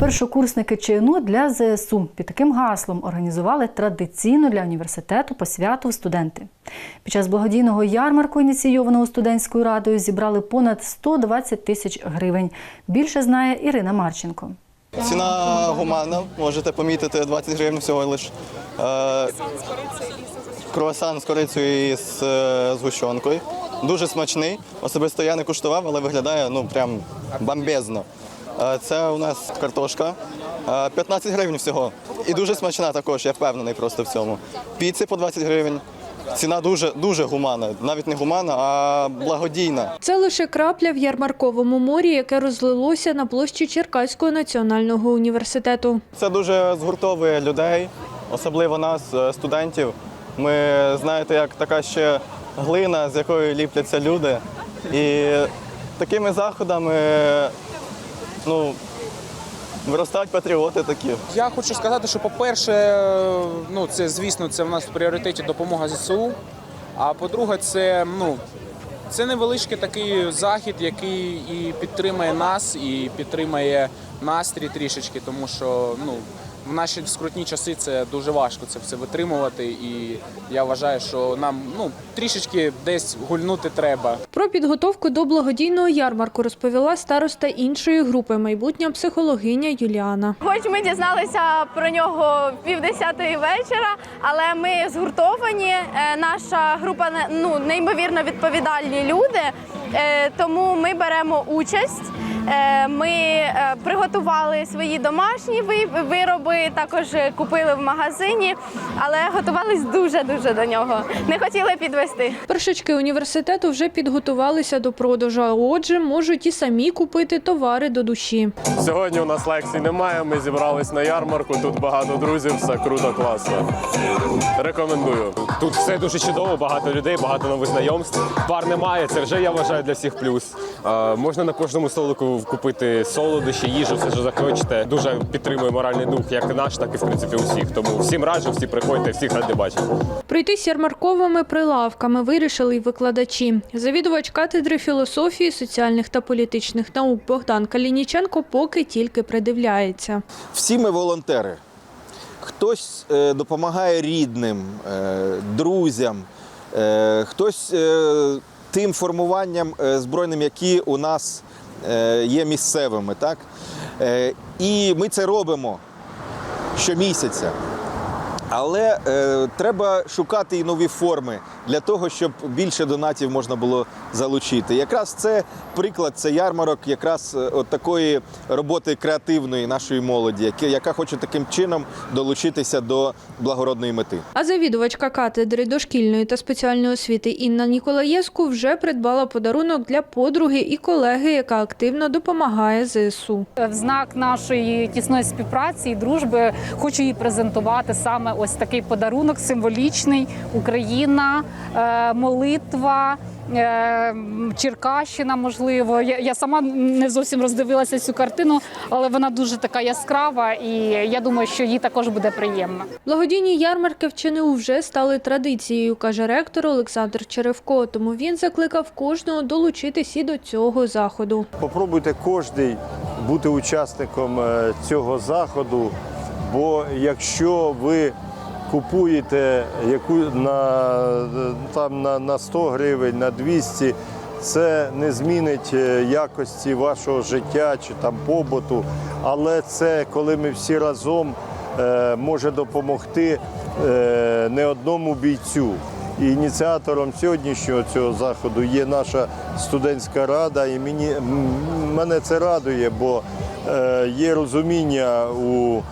Першокурсники ЧНУ для ЗСУ під таким гаслом організували традиційну для університету посвяту студенти. Під час благодійного ярмарку, ініційованого студентською радою, зібрали понад 120 тисяч гривень. Більше знає Ірина Марченко. Ціна гуманна, можете помітити 20 гривень всього лиш. Е, Круасан з корицею і з е, згущенкою. Дуже смачний. Особисто я не куштував, але виглядає ну прям бомбезно. Е, Це у нас картошка. е, 15 гривень всього. І дуже смачна також, я впевнений просто в цьому. Піци по 20 гривень. Ціна дуже дуже гуманна. Навіть не гуманна, а благодійна. Це лише крапля в ярмарковому морі, яке розлилося на площі Черкаського національного університету. Це дуже згуртовує людей, особливо нас, е, студентів. Ми знаєте, як така ще глина, з якої ліпляться люди. І такими заходами ну, виростають патріоти такі. Я хочу сказати, що по-перше, ну це звісно, це в нас в пріоритеті допомога ЗСУ. А по-друге, це ну це невеличкий такий захід, який і підтримає нас, і підтримає настрій трішечки, тому що ну в наші скрутні часи це дуже важко це все витримувати. І я вважаю, що нам ну трішечки десь гульнути треба. Про підготовку до благодійного ярмарку розповіла староста іншої групи, майбутня психологиня Юліана. Хоч ми дізналися про нього півдесятої вечора, але ми згуртовані. Е, Наша група не- ну, неймовірно відповідальні люди, е, тому ми беремо участь. Е, Ми е, приготували свої домашні вироби, також купили в магазині, але готувались дуже дуже до нього. Не хотіли підвести. Першачки університету вже підготувалися до продажу, а отже, можуть і самі купити товари до душі. Сьогодні у нас лекцій немає. Ми зібрались на ярмарку. Тут багато друзів, все круто, класно. Рекомендую. Тут все дуже чудово, багато людей, багато нових знайомств. Пар немає. Це вже я вважаю для всіх плюс. Е, можна на кожному столику купити солодощі, їжу, все що захочете. Дуже підтримує моральний дух, як наш, так і в принципі усіх. Тому всім раджу, всі приходьте, всіх раді бачити. Пройтись ярмарковими прилавками вирішили й викладачі. Завідувач катедри філософії, соціальних та політичних наук Богдан Калініченко поки тільки придивляється. Всі ми волонтери. Хтось е, допомагає рідним, е, друзям, е, хтось тим формуванням збройним, які у нас є місцевими. Так? І ми це робимо щомісяця. Але е, треба шукати і нові форми для того, щоб більше донатів можна було залучити. Якраз це приклад, це ярмарок, якраз е, от такої роботи креативної нашої молоді, яка, яка хоче таким чином долучитися до благородної мети. А завідувачка катедри дошкільної та спеціальної освіти Інна Ніколаєвську вже придбала подарунок для подруги і колеги, яка активно допомагає ЗСУ. В знак нашої тісної співпраці і дружби хочу їй презентувати саме ось такий подарунок символічний Україна, е, молитва. е, Черкащина, можливо, я, я сама не зовсім роздивилася цю картину, але вона дуже така яскрава, і я думаю, що їй також буде приємно. Благодійні ярмарки в ЧНУ вже стали традицією, каже ректор Олександр Черевко. Тому він закликав кожного долучитись і до цього заходу. Попробуйте кожен бути учасником е, цього заходу, бо якщо ви купуєте яку на, там, на, на 100 гривень, на 200, це не змінить е, якості вашого життя чи там побуту, але це коли ми всі разом е, може допомогти е, не одному бійцю. І ініціатором сьогоднішнього цього заходу є наша студентська рада, і мені мене це радує, бо е, є розуміння у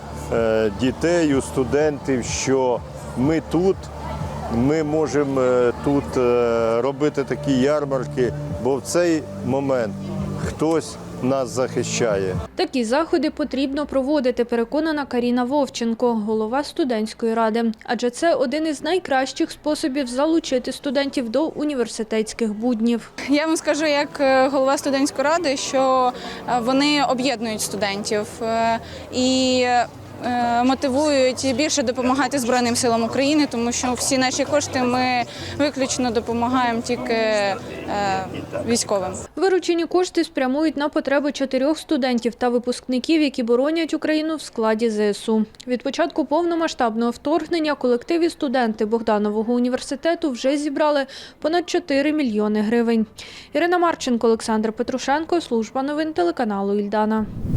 дітей, у студентів, що ми тут, ми можемо е, тут е, робити такі ярмарки, бо в цей момент хтось нас захищає. Такі заходи потрібно проводити, переконана Каріна Вовченко, голова студентської ради. Адже це один із найкращих способів залучити студентів до університетських буднів. Я вам скажу, як е, голова студентської ради, що е, вони об'єднують студентів. Е, І е, мотивують більше допомагати Збройним силам України, тому що всі наші кошти ми виключно допомагаємо тільки е, військовим. Виручені кошти спрямують на потреби чотирьох студентів та випускників, які боронять Україну в складі ЗСУ. Від початку повномасштабного вторгнення колектив і студенти Богданового університету вже зібрали понад 4 мільйони гривень. Ірина Марченко, Олександр Петрушенко, служба новин телеканалу Ільдана.